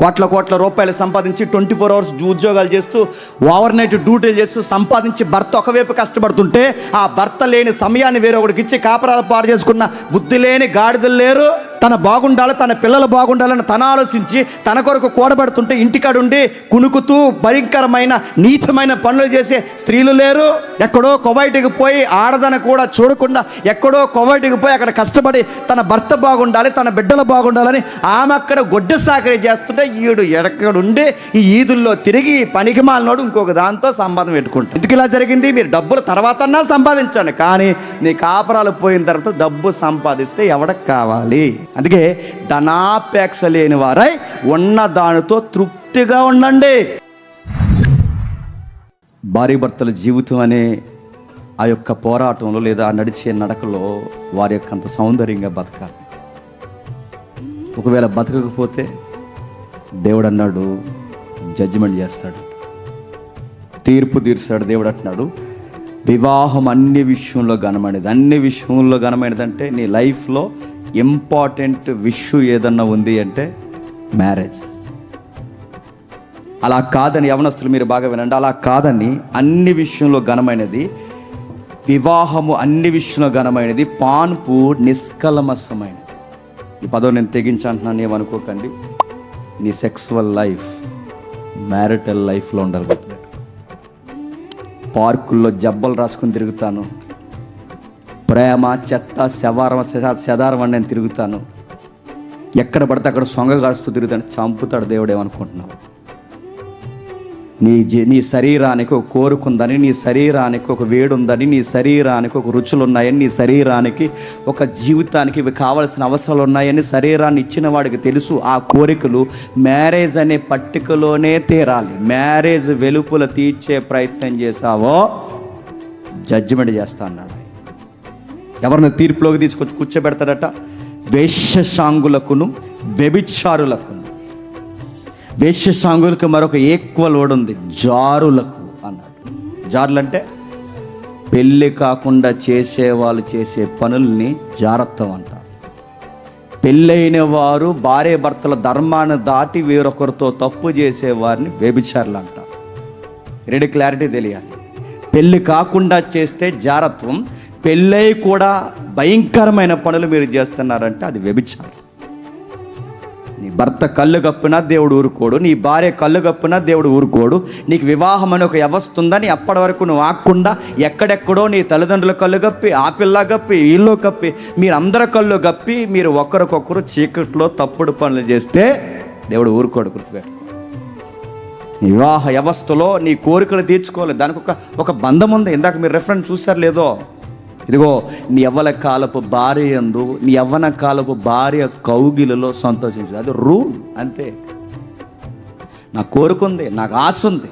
కోట్ల కోట్ల రూపాయలు సంపాదించి ట్వంటీ ఫోర్ అవర్స్ ఉద్యోగాలు చేస్తూ ఓవర్ నైట్ డ్యూటీలు చేస్తూ సంపాదించి భర్త ఒకవైపు కష్టపడుతుంటే ఆ భర్త లేని సమయాన్ని వేరొకడికి ఇచ్చి కాపరాలు పాడు చేసుకున్న బుద్ధి లేని గాడిదలు లేరు. తన బాగుండాలి తన పిల్లలు బాగుండాలని తన ఆలోచించి తన కొరకు కూడబడుతుంటే ఇంటికాడుండి కునుకుతూ భయంకరమైన నీచమైన పనులు చేసే స్త్రీలు లేరు. ఎక్కడో కొవైటికి పోయి ఆడదని కూడా చూడకుండా ఎక్కడో కొవైటికి పోయి అక్కడ కష్టపడి తన భర్త బాగుండాలి తన బిడ్డలు బాగుండాలని ఆమె అక్కడ గొడ్డ సాకరీ చేస్తుంటే ఈడు ఎక్కడుండి ఈ ఈదుల్లో తిరిగి పనికి మాలినోడు ఇంకొక దాంతో సంబంధం పెట్టుకుంటాడు. ఎందుకు ఇలా జరిగింది? మీరు డబ్బులు తర్వాత సంపాదించండి. కానీ నీ కాపరాలు పోయిన తర్వాత డబ్బు సంపాదిస్తే ఎవడకు కావాలి? అందుకే ధనాపేక్ష లేని వారై ఉన్న దానితో తృప్తిగా ఉండండి. భార్య భర్తల జీవితం అనే ఆ యొక్క పోరాటంలో లేదా నడిచే నడకలో వారి యొక్క అంత సౌందర్యంగా బతకాలి. ఒకవేళ బతకకపోతే దేవుడు అన్నాడు జడ్జిమెంట్ చేస్తాడు. తీర్పు తీర్చాడు దేవుడు అంటున్నాడు వివాహం అన్ని విషయంలో ఘనమైనది. అన్ని విషయంలో ఘనమైనది అంటే నీ లైఫ్లో ఇంపార్టెంట్ విషు ఏదన్నా ఉంది అంటే మ్యారేజ్. అలా కాదని యవనస్తులు మీరు బాగా వినండి. అలా కాదని అన్ని విషయంలో ఘనమైనది వివాహము అన్ని విషయంలో ఘనమైనది పాన్పు నిష్కలమసమైనది ఈ పదం నేను తెగించంటున్నాను ఏమనుకోకండి నీ సెక్సువల్ లైఫ్ మ్యారిటల్ లైఫ్లో ఉండాలి పార్కుల్లో జబ్బలు రాసుకుని తిరుగుతాను. ప్రేమ చెత్త శవారం శదారం అని నేను తిరుగుతాను. ఎక్కడ పడితే అక్కడ సొంగ కాస్తూ తిరుగుతాను. చంపుతాడు దేవుడు ఏమనుకుంటున్నావు? నీ నీ శరీరానికి ఒక కోరుకుందని నీ శరీరానికి ఒక వేడుందని ఉందని నీ శరీరానికి ఒక రుచులు ఉన్నాయని నీ శరీరానికి ఒక జీవితానికి ఇవి కావాల్సిన అవసరాలు ఉన్నాయని శరీరాన్ని ఇచ్చిన వాడికి తెలుసు. ఆ కోరికలు మ్యారేజ్ అనే పట్టికలోనే తీరాలి. మ్యారేజ్ వెలుపుల తీర్చే ప్రయత్నం చేశావో జడ్జిమెంట్ చేస్తా అన్నాడు. ఎవరిని తీర్పులోకి తీసుకొచ్చి కూర్చోబెడతాడట? వేష్యసాంగులకును వ్యభిచారులకును. వేష్యసాంగులకు మరొక ఈక్వల్ వర్డ్ ఉంది జారులకు అన్నాడు. జారులు అంటే పెళ్ళి కాకుండా చేసే వాళ్ళు చేసే పనుల్ని జారత్వం అంటారు. పెళ్ళైన వారు భార్య భర్తల ధర్మాన్ని దాటి వేరొకరితో తప్పు చేసే వారిని వ్యభిచారులు అంటారు. రెడీ క్లారిటీ తెలియాలి. పెళ్ళి కాకుండా చేస్తే జారత్వం పెళ్ళై కూడా భయంకరమైన పనులు మీరు చేస్తున్నారంటే అది వ్యభిచారం. నీ భర్త కళ్ళు కప్పినా దేవుడు ఊరుకోడు నీ భార్య కళ్ళు కప్పినా దేవుడు ఊరుకోడు నీకు వివాహం అని ఒక వ్యవస్థ ఉందని అప్పటి వరకు నువ్వు ఆక్కుండా ఎక్కడెక్కడో నీ తల్లిదండ్రుల కళ్ళు కప్పి ఆ పిల్ల కప్పి వీళ్ళు కప్పి మీరు అందరి కళ్ళు కప్పి మీరు ఒకరికొకరు చీకట్లో తప్పుడు పనులు చేస్తే దేవుడు ఊరుకోడు గుర్తుపెట్టు వివాహ వ్యవస్థలో నీ కోరికలు తీర్చుకోవాలి. దానికి ఒక ఒక బంధం ఉంది. ఇందాక మీరు రెఫరెన్స్ చూసారు లేదో? ఇదిగో నీ యవ్వన కాలపు భార్య ఎందు నీ యవ్వన కాలపు భార్య కౌగిలలో సంతోషించు. అది రూల్ అంతే. నా కోరుకుంది నాకు ఆశ ఉంది.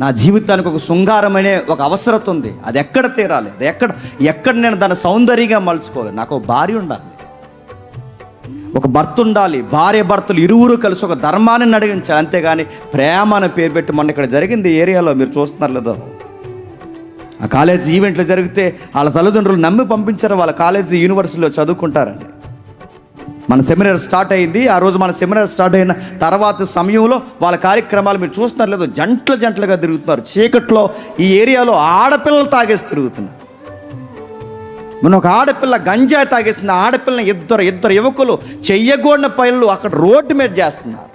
నా జీవితానికి ఒక శృంగారమనే ఒక అవసరత ఉంది. అది ఎక్కడ తీరాలి? అది ఎక్కడ ఎక్కడ నేను దాన్ని సౌందర్యంగా మలుచుకోవాలి? నాకు ఒక భార్య ఉండాలి. ఒక భర్త ఉండాలి. భార్య భర్తలు ఇరువురు కలిసి ఒక ధర్మాన్ని నడిగించాలి. అంతేగాని ప్రేమ అనే పేరు పెట్టి మొన్న ఇక్కడ జరిగింది ఏరియాలో మీరు చూస్తున్నారు లేదో ఆ కాలేజీ ఈవెంట్లు జరిగితే వాళ్ళ తల్లిదండ్రులు నమ్మి పంపించారు వాళ్ళ కాలేజీ యూనివర్సిటీలో చదువుకుంటారండి. మన సెమినార్ స్టార్ట్ అయింది ఆ రోజు మన సెమినార్ స్టార్ట్ అయిన తర్వాత సమయంలో వాళ్ళ కార్యక్రమాలు మీరు చూస్తున్నారు లేదో జంటలు జంటలుగా తిరుగుతున్నారు. చీకట్లో ఈ ఏరియాలో ఆడపిల్లలు తాగేసి తిరుగుతున్నారు. మన ఒక ఆడపిల్ల గంజాయి తాగేసిన ఆడపిల్లని ఇద్దరు ఇద్దరు యువకులు చెయ్యగూడిన పనులు అక్కడ రోడ్డు మీద చేస్తున్నారు.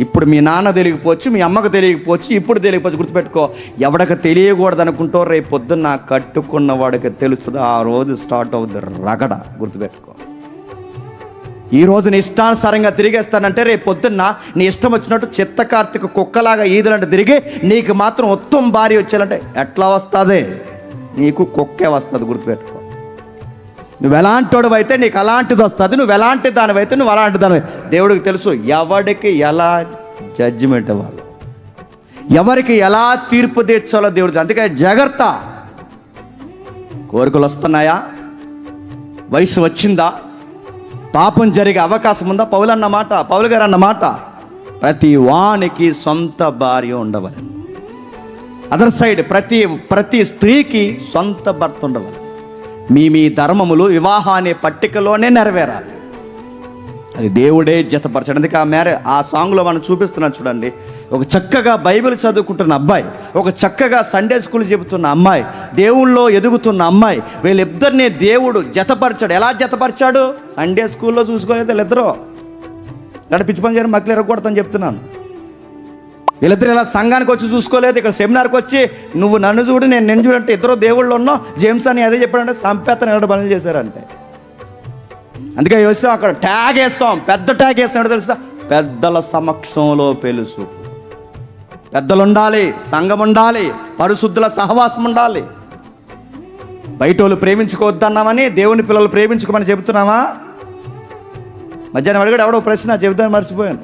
ఇప్పుడు మీ నాన్న తెలియకపోవచ్చు మీ అమ్మకు తెలియకపోవచ్చు ఇప్పుడు తెలియకపోవచ్చు గుర్తుపెట్టుకో. ఎవడకు తెలియకూడదు అనుకుంటో రేపు పొద్దున్న కట్టుకున్న వాడికి తెలుస్తుంది ఆ రోజు స్టార్ట్ అవుద్ది రగడ గుర్తుపెట్టుకో. ఈ రోజు నీ ఇష్టానుసారంగా తిరిగేస్తానంటే రేపు పొద్దున్న నీ ఇష్టం వచ్చినట్టు చిత్త కార్తీక కుక్కలాగా ఈదులంటే తిరిగి నీకు మాత్రం ఉత్తమ భారీ వచ్చేయాలంటే ఎట్లా వస్తుంది? నీకు కుక్కే వస్తుంది గుర్తుపెట్టుకో. నువ్వు ఎలాంటోడు అయితే నీకు అలాంటిది వస్తుంది నువ్వు ఎలాంటి దానివైతే నువ్వు అలాంటి దాని దేవుడికి తెలుసు ఎవడికి ఎలా జడ్జిమెంట్ ఇవ్వాలి? ఎవరికి ఎలా తీర్పు తీర్చాలో దేవుడు అందుకే జాగ్రత్త. కోరికలు వస్తున్నాయా? వయసు వచ్చిందా? పాపం జరిగే అవకాశం ఉందా? పౌలు అన్నమాట పౌలు గారు అన్నమాట ప్రతి వానికి సొంత భార్య ఉండవలని. అదర్ సైడ్ ప్రతి ప్రతి స్త్రీకి సొంత భర్త ఉండవాలి మీ మీ ధర్మములు వివాహ అనే పట్టికలోనే నెరవేరాలి. అది దేవుడే జతపరచడానికి అందుకే ఆ మేరే ఆ సాంగ్లో మనం చూపిస్తున్నాం చూడండి. ఒక చక్కగా బైబిల్ చదువుకుంటున్న అబ్బాయి ఒక చక్కగా సండే స్కూల్ చెబుతున్న అమ్మాయి దేవుళ్ళో ఎదుగుతున్న అమ్మాయి వీళ్ళిద్దరిని దేవుడు జతపరిచాడు. ఎలా జతపరిచాడు? సండే స్కూల్లో చూసుకోలేదు వీళ్ళిద్దరూ. ఇక్కడ పిచ్చి పని చేయడం మక్కలు ఎరగకూడదని చెప్తున్నాను. వీళ్ళిద్దరు ఇలా సంఘానికి వచ్చి చూసుకోలేదు ఇక్కడ సెమినార్కి వచ్చి నువ్వు నన్ను చూడు నేను నేను చూడంటే ఇద్దరు దేవుళ్ళు ఉన్నావు జేమ్స్ అని అదే చెప్పాడంటే సంపేతను ఎక్కడ పనులు చేశారంటే. అందుకే వేస్తాం అక్కడ ట్యాగ్ వేస్తాం. పెద్ద ట్యాగ్ వేస్తాడు తెలుసా? పెద్దల సమక్షంలో పెలుసు పెద్దలు ఉండాలి సంఘం ఉండాలి పరిశుద్ధుల సహవాసం ఉండాలి బయట వాళ్ళు ప్రేమించుకోవద్దన్నామని దేవుని పిల్లలు ప్రేమించుకోమని చెబుతున్నామా మధ్యాహ్నం అడిగాడు ఎవడో ప్రశ్న చెబుతాను మర్చిపోయాను.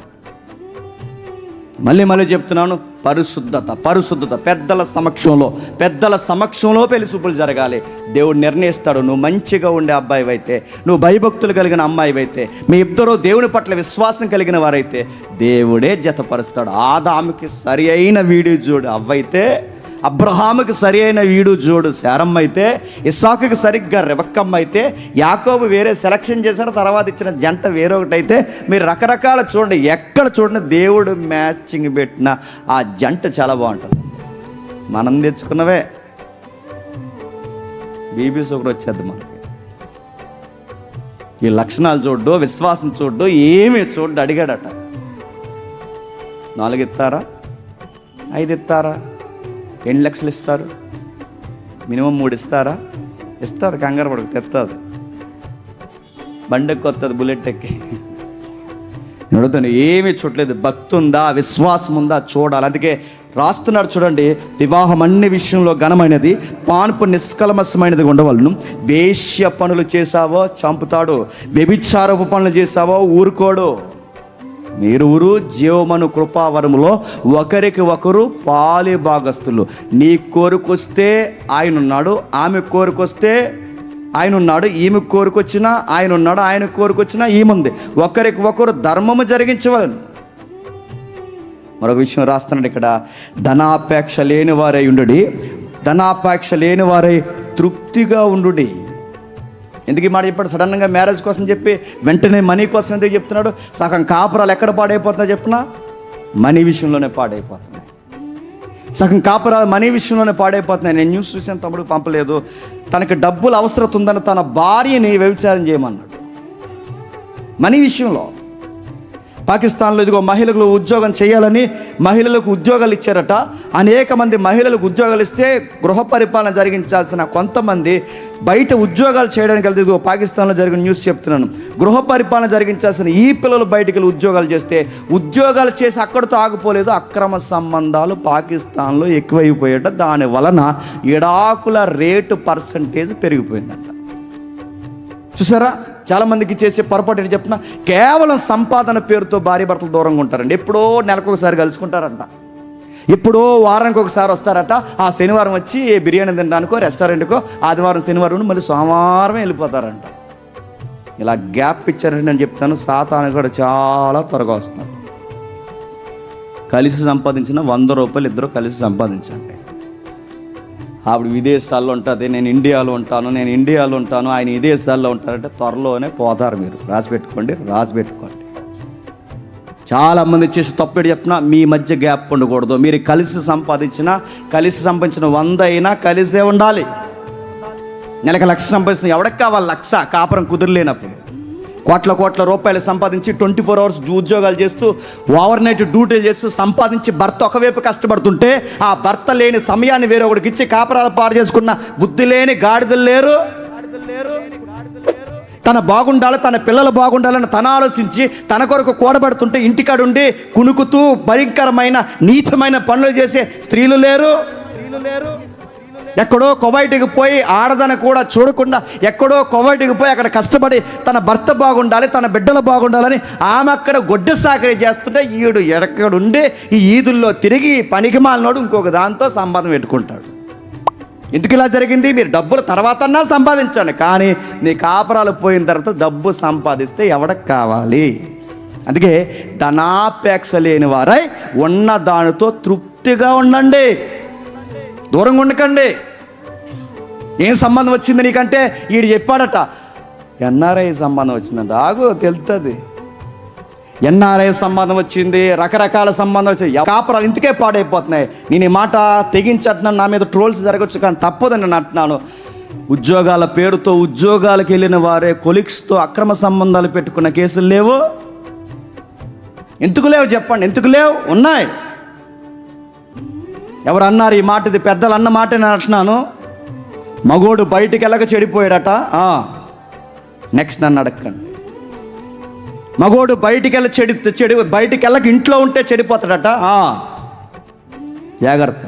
మళ్ళీ మళ్ళీ చెప్తున్నాను పరిశుద్ధత పరిశుద్ధత పెద్దల సమక్షంలో పెద్దల సమక్షంలో పెళ్ళి చూపులు జరగాలి. దేవుడు నిర్ణయిస్తాడు నువ్వు మంచిగా ఉండే అబ్బాయి అయితే నువ్వు భయభక్తులు కలిగిన అమ్మాయి అయితే మీ ఇద్దరు దేవుని పట్ల విశ్వాసం కలిగిన వారైతే దేవుడే జతపరుస్తాడు. ఆదాముకి సరి అయిన వీడియో చూడు అవ్వైతే అబ్రహాముకి సరి అయిన వీడు జోడు శారమ్మ అయితే ఇసాకుకి సరిగ్గా రెబక్కమ్మ అయితే యాకోబు వేరే సెలక్షన్ చేసిన తర్వాత ఇచ్చిన జంట వేరొకటి అయితే మీరు రకరకాల చూడండి ఎక్కడ చూడండి దేవుడు మ్యాచింగ్ పెట్టిన ఆ జంట చాలా బాగుంటుంది. మనం తెచ్చుకున్నవే. బీబీ ఒకరు వచ్చేది మనకి. ఈ లక్షణాలు చూడ్డు విశ్వాసం చూడ్డు ఏమి చూడ్డు అడిగాడట. నాలుగు ఇస్తారా? ఐదు ఇస్తారా? ఎన్ని లక్షలు ఇస్తారు? మినిమం మూడు ఇస్తారా? ఇస్తారు కంగారు పడకు తెస్తుంది బండెక్కి వస్తుంది బుల్లెట్ ఎక్కి. నేను అడుగుతాను ఏమీ చూడలేదు. భక్తి ఉందా విశ్వాసం ఉందా చూడాలి. అందుకే రాస్తున్నాడు చూడండి వివాహం అన్ని విషయంలో ఘనమైనది పాన్పు నిష్కలమసమైనది ఉండవలను. వేష్య పనులు చేశావో చంపుతాడు. వ్యభిచారపు పనులు చేశావో ఊరుకోడు. మీరువురు జీవమను కృపావరములో ఒకరికి ఒకరు పాలి భాగస్తులు నీ కోరికొస్తే ఆయన ఉన్నాడు ఆమె కోరికొస్తే ఆయన ఉన్నాడు ఈమె కోరికొచ్చినా ఆయన ఉన్నాడు ఆయన కోరికొచ్చినా ఈముంది. ఒకరికి ఒకరు ధర్మము జరిగించవలను. మరొక విషయం రాస్తున్నాడు ఇక్కడ. ధనాపేక్ష లేని వారై ఉండుడి. ధనాపేక్ష లేని వారై తృప్తిగా ఉండుడి. ఎందుకు ఈ మాట చెప్పాడు? సడన్గా మ్యారేజ్ కోసం చెప్పి వెంటనే మనీ కోసం ఎందుకు చెప్తున్నాడు? సగం కాపురాలు ఎక్కడ పాడైపోతుందో చెప్పినా మనీ విషయంలోనే పాడైపోతున్నాయి. సగం కాపురాలు మనీ విషయంలోనే పాడైపోతున్నాయి. నేను న్యూస్ చూసిన తమ్ముడు పంపలేదు. తనకి డబ్బులు అవసరం ఉందని తన భార్యని వ్యభిచారం చేయమన్నాడు. మనీ విషయంలో పాకిస్తాన్లో ఇదిగో మహిళలు ఉద్యోగం చేయాలని మహిళలకు ఉద్యోగాలు ఇచ్చారట. అనేక మంది మహిళలకు ఉద్యోగాలు ఇస్తే గృహ పరిపాలన జరిగించాల్సిన కొంతమంది బయట ఉద్యోగాలు చేయడానికి వెళ్తే ఇదిగో పాకిస్తాన్లో జరిగిన న్యూస్ చెప్తున్నాను. గృహ పరిపాలన జరిగించాల్సిన ఈ పిల్లలు బయటికి వెళ్ళి ఉద్యోగాలు చేస్తే ఉద్యోగాలు చేసి అక్కడితో ఆగిపోలేదు. అక్రమ సంబంధాలు పాకిస్తాన్లో ఎక్కువైపోయేట దాని వలన ఇడాకుల రేటు పర్సంటేజ్ పెరిగిపోయిందట. చూసారా? చాలామందికి చేసే పొరపాటు నేను చెప్తున్నా? కేవలం సంపాదన పేరుతో భార్య భర్తలు దూరంగా ఉంటారండి. ఎప్పుడో నెలకు ఒకసారి కలుసుకుంటారంట. ఎప్పుడో వారానికి ఒకసారి వస్తారట. ఆ శనివారం వచ్చి ఏ బిర్యానీ తినడానికో రెస్టారెంట్కో ఆదివారం శనివారం మళ్ళీ సోమవారం వెళ్ళిపోతారంట. ఇలా గ్యాప్ ఇచ్చారంటే నేను చెప్తాను. సాతాను కూడా చాలా త్వరగా వస్తాను కలిసి సంపాదించిన వంద రూపాయలు ఇద్దరు కలిసి సంపాదించండి. ఆవిడ విదేశాల్లో ఉంటుంది నేను ఇండియాలో ఉంటాను నేను ఇండియాలో ఉంటాను ఆయన విదేశాల్లో ఉంటారంటే త్వరలోనే పోతారు మీరు. రాసి పెట్టుకోండి రాసి పెట్టుకోండి. చాలా మంది చేసి తప్పేడు చెప్పినా మీ మధ్య గ్యాప్ ఉండకూడదు. మీరు కలిసి సంపాదించిన కలిసి సంపాదించిన వంద అయినా కలిసే ఉండాలి. నెలకు లక్ష సంపాదించిన ఎవరికి కావాలి? లక్ష. కాపురం కుదిరలేనప్పుడు. కోట్ల కోట్ల రూపాయలు సంపాదించి ట్వంటీ ఫోర్ అవర్స్ ఉద్యోగాలు చేస్తూ ఓవర్ నైట్ డ్యూటీలు చేస్తూ సంపాదించి భర్త ఒకవైపు కష్టపడుతుంటే ఆ భర్త లేని సమయాన్ని వేరే ఒకటికి ఇచ్చి కాపరాలు పాడు చేసుకున్న బుద్ధి లేని గాడిదలు లేరు. తన బాగుండాలి తన పిల్లలు బాగుండాలని తన ఆలోచించి తన కొరకు కూడబడుతుంటే ఇంటికాడుండి కునుకుతూ భయంకరమైన నీచమైన పనులు చేసే స్త్రీలు లేరు స్త్రీలు లేరు. ఎక్కడో కొవైటికి పోయి ఆడదని కూడా చూడకుండా ఎక్కడో కొవైటికి పోయి అక్కడ కష్టపడి తన భర్త బాగుండాలి తన బిడ్డలు బాగుండాలని ఆమె అక్కడ గొడ్డు సాకరీ చేస్తుంటే ఈడు ఎక్కడుండి ఈ ఈదుల్లో తిరిగి పనికి మాలినోడు ఇంకొక దాంతో సంబంధం పెట్టుకుంటాడు. ఎందుకు ఇలా జరిగింది? మీరు డబ్బులు తర్వాతన్నా సంపాదించండి కానీ నీ కాపురాలు పోయిన తర్వాత డబ్బు సంపాదిస్తే ఎవడకు కావాలి? అందుకే ధనాపేక్ష లేని వారై ఉన్న దానితో తృప్తిగా ఉండండి. దూరంగా ఉండకండి. ఏం సంబంధం వచ్చింది నీకంటే? ఈడు చెప్పాడట ఎన్ఆర్ఐ సంబంధం వచ్చిందంట. ఆగు తెలుస్తుంది ఎన్ఆర్ఐ సంబంధం వచ్చింది రకరకాల సంబంధం వచ్చింది కాపురాలు ఇంతకే పాడైపోతున్నాయి. నేను ఈ మాట తెగించట్నాను నా మీద ట్రోల్స్ జరగచ్చు కానీ తప్పదని నేను అంటున్నాను. ఉద్యోగాల పేరుతో ఉద్యోగాలకు వెళ్ళిన వారే కొలిక్స్తో అక్రమ సంబంధాలు పెట్టుకున్న కేసులు లేవు? ఎందుకు లేవు చెప్పండి ఎందుకు లేవు? ఉన్నాయి. ఎవరు అన్నారు ఈ మాట ఇది పెద్దలు అన్న మాట నేను అంటున్నాను. మగోడు బయటికి వెళ్ళక చెడిపోయాడట నెక్స్ట్ నన్ను అడగండి మగోడు బయటికి వెళ్ళి చెడి చెడి బయటికి వెళ్ళక ఇంట్లో ఉంటే చెడిపోతాడట. జాగ్రత్త.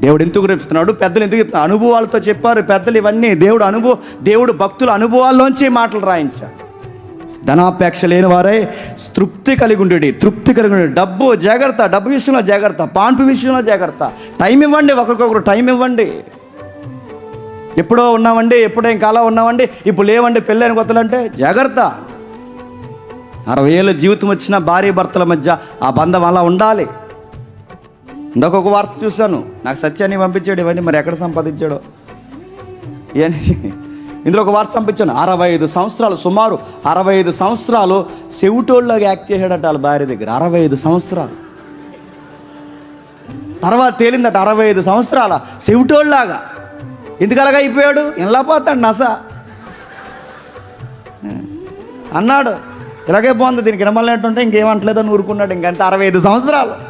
దేవుడు ఎందుకు రేపుతున్నాడు పెద్దలు ఎందుకు చెప్తున్నారు? అనుభవాలతో చెప్పారు పెద్దలు ఇవన్నీ. దేవుడు అనుభవ దేవుడు భక్తుల అనుభవాల్లోంచి మాటలు రాయించాడు. ధనాపేక్ష లేని వారే తృప్తి కలిగి ఉండేది తృప్తి కలిగి ఉండేది డబ్బు జాగ్రత్త డబ్బు విషయంలో జాగ్రత్త పాన్పు విషయంలో జాగ్రత్త. టైం ఇవ్వండి ఒకరికొకరు టైం ఇవ్వండి. ఎప్పుడో ఉన్నామండి ఎప్పుడో ఇంకా అలా ఉన్నామండి ఇప్పుడు లేవండి పెళ్ళైన కొత్తలు అంటే జాగ్రత్త. అరవై ఏళ్ళ జీవితం వచ్చిన భార్య భర్తల మధ్య ఆ బంధం అలా ఉండాలి. ఇందాక వార్త చూశాను. నాకు సత్యాన్ని పంపించాడు ఇవన్నీ మరి ఎక్కడ సంపాదించాడో? ఏంటి ఇందులో ఒక వార్త పంపించాను అరవై ఐదు సంవత్సరాలు సుమారు అరవై ఐదు సంవత్సరాలు చెవిటోళ్ళగా యాక్ట్ చేశాడట వాళ్ళ భార్య దగ్గర. అరవై ఐదు సంవత్సరాలు. తర్వాత తేలిందట అరవై ఐదు సంవత్సరాల చెవిటోళ్ళలాగా. ఎందుకలాగా అయిపోయాడు? ఇలా పోతాడు నస. అన్నాడు. ఇలాగే బాగుంది దీనికి వినమలేంటుంటే ఇంకేమంటలేదని ఊరుకున్నాడు. ఇంకంత అరవై ఐదు సంవత్సరాలు.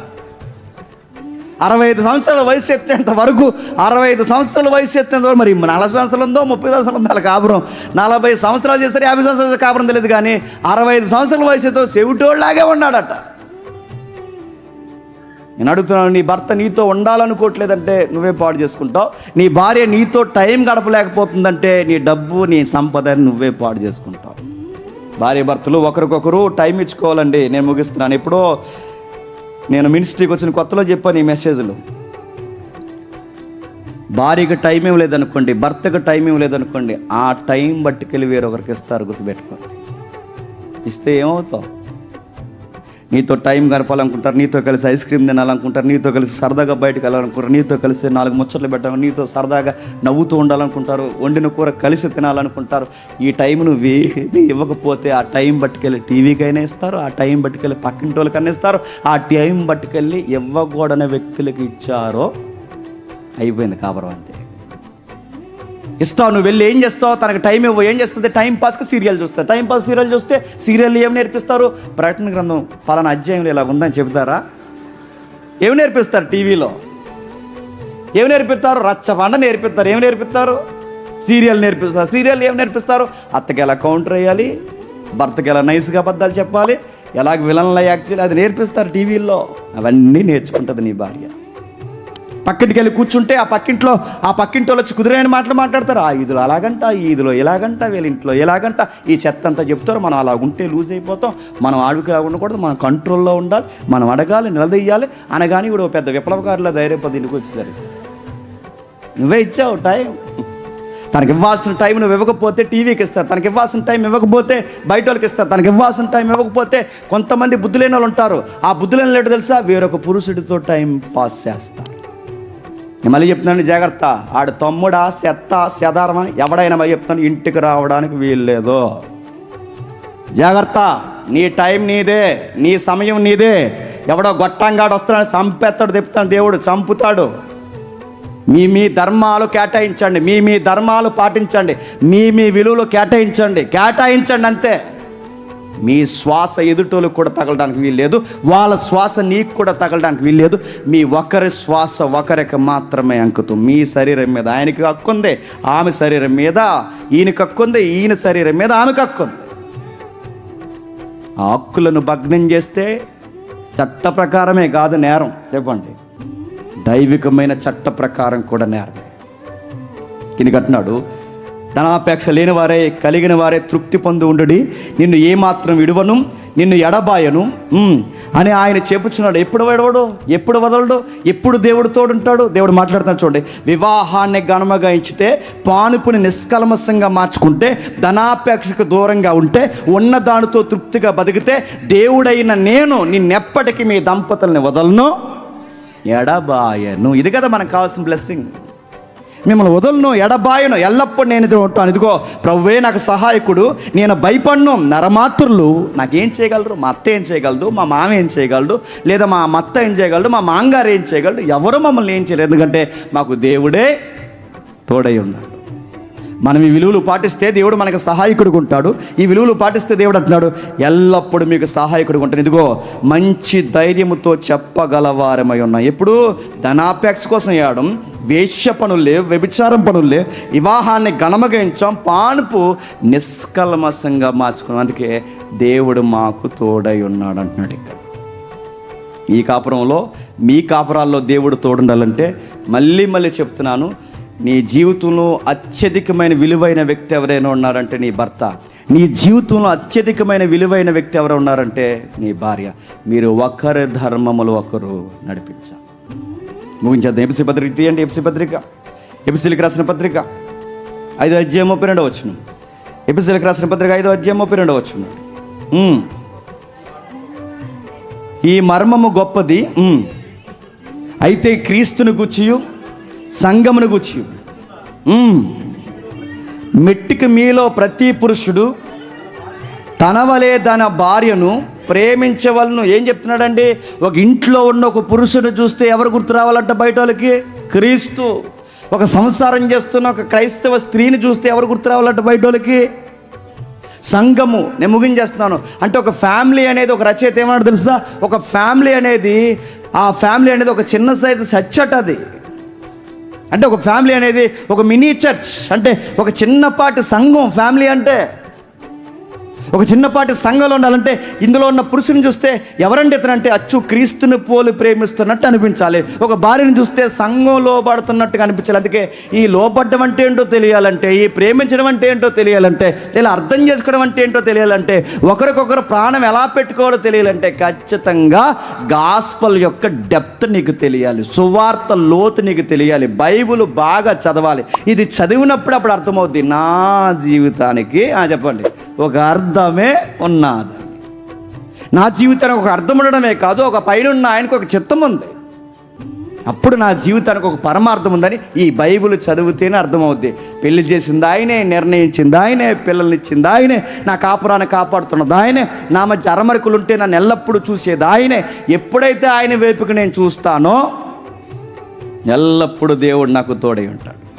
అరవై ఐదు సంవత్సరాల వయసు ఎత్తేంత వరకు అరవై ఐదు సంవత్సరాల వయసు ఎత్తేంత వరకు మరి నలభై సంవత్సరాలు ఉందో ముప్పై సంవత్సరాలు ఉందో అలా కాపురం. నలభై సంవత్సరాలు చేస్తారు యాభై సంవత్సరాలు కాపురం తెలియదు కానీ అరవై ఐదు సంవత్సరాల వయసుతో చెవిటోళ్ళలాగే ఉన్నాడట. నేను అడుగుతున్నాను నీ భర్త నీతో ఉండాలనుకోవట్లేదంటే నువ్వే పాడు చేసుకుంటావు? నీ భార్య నీతో టైం గడపలేకపోతుందంటే నీ డబ్బు నీ సంపద నువ్వే పాడు చేసుకుంటావు. భార్య భర్తలు ఒకరికొకరు టైం ఇచ్చుకోవాలండి. నేను ముగిస్తున్నాను. ఎప్పుడో నేను మినిస్ట్రీకి వచ్చిన కొత్తలో చెప్పాను ఈ మెసేజ్లు భార్యకి టైం ఏం లేదనుకోండి భర్తకు టైం ఏం లేదనుకోండి ఆ టైం బట్టుకెళ్ళి వేరొకరికి ఇస్తారు గుర్తుపెట్టుకోండి. ఇస్తే ఏమవుతావు? నీతో టైం గడపాలనుకుంటారు నీతో కలిసి ఐస్ క్రీమ్ తినాలనుకుంటారు నీతో కలిసి సరదాగా బయటకు వెళ్ళాలనుకుంటారు నీతో కలిసి నాలుగు ముచ్చట్లు పెట్టాలి నీతో సరదాగా నవ్వుతూ ఉండాలనుకుంటారు వండిన కూర కలిసి తినాలనుకుంటారు. ఈ టైం నువ్వు ఏది ఇవ్వకపోతే ఆ టైం పట్టుకెళ్ళి టీవీకైనా ఇస్తారు ఆ టైం పట్టుకెళ్ళి పక్కింటి వాళ్ళకైనా ఇస్తారు ఆ టైం పట్టుకెళ్ళి ఇవ్వకూడని వ్యక్తులకి ఇచ్చారో అయిపోయింది కాపురం అంతే. ఇస్తావు నువ్వు వెళ్ళి ఏం చేస్తావు? తనకు టైం ఇవ్వు. ఏం చేస్తుంది? టైం పాస్కి సీరియల్ చూస్తా టైం పాస్ సీరియల్ చూస్తే సీరియల్ ఏం నేర్పిస్తారు? ప్రకటన గ్రంథం పలానా అధ్యాయంలో ఇలా ఉందని చెబుతారా? ఏమి నేర్పిస్తారు టీవీలో? ఏమి నేర్పిస్తారు? రచ్చబండ నేర్పిస్తారు. ఏమి నేర్పిస్తారు? సీరియల్ నేర్పిస్తారు. సీరియల్ ఏం నేర్పిస్తారు? అత్తకి ఎలా కౌంటర్ వేయాలి? భర్తకి ఎలా నైస్గా అబద్ధాలు చెప్పాలి? ఎలాగ విలన్ల యాక్చువల్ అది నేర్పిస్తారు టీవీల్లో. అవన్నీ నేర్చుకుంటుంది నీ భార్య. పక్కింటికి వెళ్ళి కూర్చుంటే ఆ పక్కింట్లో ఆ పక్కింటి వాళ్ళు వచ్చి కుదిరైన మాటలు మాట్లాడతారు. ఆ ఇదిలో అలాగంట ఈ ఈదులో ఇలాగంట వీళ్ళ ఇంట్లో ఎలాగంట ఈ చెత్త అంతా చెప్తారు. మనం అలా ఉంటే లూజ్ అయిపోతాం. మనం ఆడుగా ఉండకూడదు. మనం కంట్రోల్లో ఉండాలి. మనం అడగాలి నిలదీయాలి అనగానే ఇప్పుడు పెద్ద విప్లవకారుల ధైర్యపది ఇంటికి వచ్చేసరికి. నువ్వే ఇచ్చావు టైం. తనకి ఇవ్వాల్సిన టైం నువ్వు ఇవ్వకపోతే టీవీకి ఇస్తారు. తనకి ఇవ్వాల్సిన టైం ఇవ్వకపోతే బయట వాళ్ళకి ఇస్తారు. తనకి ఇవ్వాల్సిన టైం ఇవ్వకపోతే కొంతమంది బుద్ధులైన వాళ్ళు ఉంటారు. ఆ బుద్ధి లేడు తెలుసా? వేరొక పురుషుడితో టైం పాస్ చేస్తారు. నేను మళ్ళీ చెప్తున్నాను జాగ్రత్త. ఆడు తమ్ముడా చెత్త సెదారమా ఎవడైనా మళ్ళీ చెప్తాను ఇంటికి రావడానికి వీల్లేదు జాగ్రత్త. నీ టైం నీదే నీ సమయం నీదే. ఎవడో గొట్టంగాడు వస్తున్నాడు చంపేస్తాడు చెప్తాడు దేవుడు చంపుతాడు. మీ మీ ధర్మాలు కేటాయించండి మీ మీ ధర్మాలు పాటించండి మీ మీ విలువలు కేటాయించండి కేటాయించండి అంతే. మీ శ్వాస ఎదుటోళ్ళకు కూడా తగలడానికి వీల్లేదు వాళ్ళ శ్వాస నీకు కూడా తగలడానికి వీల్లేదు. మీ ఒకరి శ్వాస ఒకరికి మాత్రమే అంకుతూ. మీ శరీరం మీద ఆయనకి హక్కుంది ఆమె శరీరం మీద ఈయన హక్కుంది ఈయన శరీరం మీద ఆమెకు హక్కుంది ఆ హక్కులను భగ్నం చేస్తే చట్ట ప్రకారమే కాదు నేరం. చెప్పండి. దైవికమైన చట్ట ప్రకారం కూడా నేరమే. కింది కట్టినాడు ధనాపేక్ష లేని వారే కలిగిన వారే తృప్తి పొంది ఉండుడి. నిన్ను ఏమాత్రం విడువను నిన్ను ఎడబాయను. అని ఆయన చెప్పుచున్నాడు. ఎప్పుడు విడవడు ఎప్పుడు వదలడు? ఎప్పుడు దేవుడు తోడుంటాడు? దేవుడు మాట్లాడుతున్నాడు చూడండి. వివాహాన్ని ఘనముగా ఇచ్చితే పానుపుని నిష్కల్మసంగా మార్చుకుంటే ధనాపేక్షకు దూరంగా ఉంటే ఉన్న దానితో తృప్తిగా బతికితే దేవుడైన నేను నిన్నెప్పటికీ మీ దంపతుల్ని వదలను ఎడబాయను. ఇది కదా మనకు కావాల్సిన బ్లెస్సింగ్ మిమ్మల్ని వదలను ఎడబాయను ఎల్లప్పుడూ నేను ఉంటాను. ఇదిగో ప్రభువే నాకు సహాయకుడు నేను భయపడను నరమాతృలు నాకేం చేయగలరు? మా అత్త ఏం చేయగలదు? మా మామ ఏం చేయగలడు? లేదా మా మత్త ఏం చేయగలడు? మా మాంగారు ఏం చేయగలడు? ఎవరు మమ్మల్ని ఏం చేయలేరు? ఎందుకంటే మాకు దేవుడే తోడై ఉన్నాడు. మనం ఈ విలువలు పాటిస్తే దేవుడు మనకు సహాయకుడిగా ఉంటాడు. ఈ విలువలు పాటిస్తే దేవుడు అంటున్నాడు ఎల్లప్పుడూ మీకు సహాయకుడిగా ఉంటాడు. ఇదిగో మంచి ధైర్యముతో చెప్పగలవారమై ఉన్నాం. ఎప్పుడు? ధనాపేక్ష కోసం వేయడం వేష్య పనులు లేవు వ్యభిచారం పనులు లేవు వివాహాన్ని గణమగించాం పానుపు నిష్కల్మసంగా మార్చుకున్నాం. అందుకే దేవుడు మాకు తోడై ఉన్నాడు అంటున్నాడు ఇక్కడ. ఈ కాపురంలో మీ కాపురాల్లో దేవుడు తోడుండాలంటే మళ్ళీ మళ్ళీ చెప్తున్నాను నీ జీవితంలో అత్యధికమైన విలువైన వ్యక్తి ఎవరైనా ఉన్నారంటే నీ భర్త. నీ జీవితంలో అత్యధికమైన విలువైన వ్యక్తి ఎవరు ఉన్నారంటే నీ భార్య. మీరు ఒకరి ధర్మములు ఒకరు నడిపించాలి ముగించేద్దాం. ఎపిసి పత్రిక తీయండి. ఎపిసి పత్రిక. ఎపిసిలకు రాసిన పత్రిక. ఐదో అధ్యాయం ముప్పై రెండవ వచ్చిన ఎపిసిలకు రాసిన పత్రిక ఐదో అధ్యాయం ముప్పై రెండవ వచ్చిన ఈ మర్మము గొప్పది. అయితే క్రీస్తును గుచ్చియు సంగమును గుచ్చి మెట్టికి మీలో ప్రతి పురుషుడు తన వలే తన భార్యను ప్రేమించవలను. ఏం చెప్తున్నాడండి? ఒక ఇంట్లో ఉన్న ఒక పురుషుని చూస్తే ఎవరు గుర్తు రావాలంట బయట వాళ్ళకి? క్రీస్తు. ఒక సంసారం చేస్తున్న ఒక క్రైస్తవ స్త్రీని చూస్తే ఎవరు గుర్తు రావాలంట బయట వాళ్ళకి? సంఘము. నేను ముగించేస్తున్నాను. అంటే ఒక ఫ్యామిలీ అనేది ఒక రచయిత ఏమన్నా తెలుసా? ఒక ఫ్యామిలీ అనేది ఆ ఫ్యామిలీ అనేది ఒక చిన్న సైజు సచ్చట అది అంటే ఒక ఫ్యామిలీ అనేది ఒక మినీ చర్చ్ అంటే ఒక చిన్నపాటి సంఘం ఫ్యామిలీ అంటే ఒక చిన్నపాటి సంఘంలో ఉండాలంటే ఇందులో ఉన్న పురుషుని చూస్తే ఎవరండి ఇతనంటే? అచ్చు క్రీస్తుని పోలి ప్రేమిస్తున్నట్టు అనిపించాలి. ఒక భార్యను చూస్తే సంఘం లోబడుతున్నట్టుగా అనిపించాలి. అందుకే ఈ లోబడ్డం అంటే ఏంటో తెలియాలంటే ఈ ప్రేమించడం అంటే ఏంటో తెలియాలంటే ఇలా అర్థం చేసుకోవడం అంటే ఏంటో తెలియాలంటే ఒకరికొకరు ప్రాణం ఎలా పెట్టుకోవాలో తెలియాలంటే ఖచ్చితంగా గాస్పల్ యొక్క డెప్త్ నీకు తెలియాలి. సువార్త లోతు నీకు తెలియాలి. బైబుల్ బాగా చదవాలి. ఇది చదివినప్పుడు అప్పుడు అర్థమవుద్ది నా జీవితానికి. చెప్పండి. ఒక అర్థమే ఉన్నది. నా జీవితానికి ఒక అర్థం ఉండడమే కాదు ఒక పైన ఆయనకు ఒక చిత్తం ఉంది. అప్పుడు నా జీవితానికి ఒక పరమార్థం ఉందని ఈ బైబిల్ చదివితేనే అర్థమవుద్ది. పెళ్ళి చేసింది ఆయనే నిర్ణయించింది ఆయనే పిల్లల్నిచ్చింది ఆయనే నా కాపురాన్ని కాపాడుతున్నది ఆయనే నా మధ్య అరమరికలు ఉంటే నన్ను ఎల్లప్పుడూ చూసేది ఆయనే. ఎప్పుడైతే ఆయన వైపుకి నేను చూస్తానో ఎల్లప్పుడూ దేవుడు నాకు తోడై ఉంటాడు.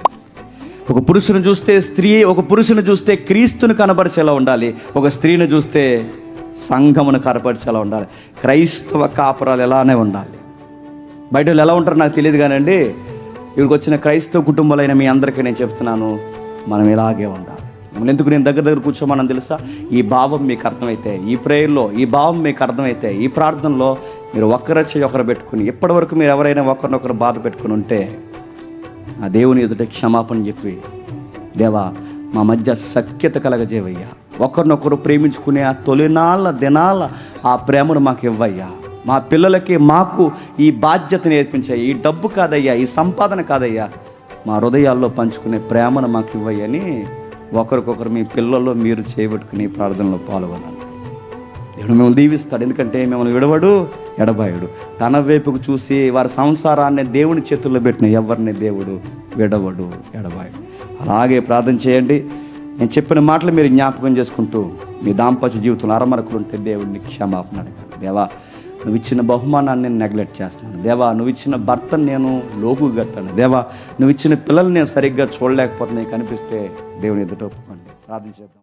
ఒక పురుషుని చూస్తే స్త్రీ ఒక పురుషుని చూస్తే క్రీస్తుని కనపరిచేలా ఉండాలి. ఒక స్త్రీని చూస్తే సంఘమును కనపరిచేలా ఉండాలి. క్రైస్తవ కాపురాలు ఎలానే ఉండాలి. బయట వాళ్ళు ఎలా ఉంటారో నాకు తెలియదు కానండి. ఇక్కడికి వచ్చిన క్రైస్తవ కుటుంబాలైన మీ అందరికీ నేను చెప్తున్నాను మనం ఇలాగే ఉండాలి. మిమ్మల్ని ఎందుకు నేను దగ్గర దగ్గర కూర్చోమని తెలుసా? ఈ భావం మీకు అర్థమైతే ఈ ప్రేయర్లో ఈ భావం మీకు అర్థమైతే ఈ ప్రార్థనలో మీరు ఒక్కరొచ్చి ఒకరు పెట్టుకుని ఇప్పటివరకు మీరు ఎవరైనా ఒకరినొకరు బాధ పెట్టుకుని ఉంటే ఆ దేవుని ఎదుట క్షమాపణ చెప్పి దేవా మా మధ్య సఖ్యత కలగజేవయ్యా. ఒకరినొకరు ప్రేమించుకునే ఆ తొలినాళ్ళ దినాల ఆ ప్రేమను మాకు ఇవ్వయ్యా. మా పిల్లలకి మాకు ఈ బాధ్యత నేర్పించాయి ఈ డబ్బు కాదయ్యా ఈ సంపాదన కాదయ్యా. మా హృదయాల్లో పంచుకునే ప్రేమను మాకు ఇవ్వయ్యని ఒకరికొకరు మీ పిల్లల్లో మీరు చేయబెట్టుకుని ప్రార్థనలో పాల్గొనాలి దేవుడు మిమ్మల్ని దీవిస్తాడు. ఎందుకంటే మిమ్మల్ని విడవడు ఎడబాయుడు. తన వైపుకు చూసి వారి సంసారాన్ని దేవుని చేతుల్లో పెట్టిన ఎవరిని దేవుడు విడవడు ఎడబాయుడు. అలాగే ప్రార్థన చేయండి. నేను చెప్పిన మాటలు మీరు జ్ఞాపకం చేసుకుంటూ మీ దాంపత్య జీవితంలో అరమరకులు ఉంటే దేవుడిని క్షమాపణ అడగాలి. దేవా నువ్వు ఇచ్చిన బహుమానాన్ని నేను నెగ్లెక్ట్ చేస్తున్నాను. దేవా నువ్వు ఇచ్చిన భర్తను నేను లోపు కట్టాను. దేవా నువ్వు ఇచ్చిన పిల్లల్ని నేను సరిగ్గా చూడలేకపోతున్నాయి కనిపిస్తే దేవుని ఎదుట ఒప్పుకోండి. ప్రార్థన చేద్దాం.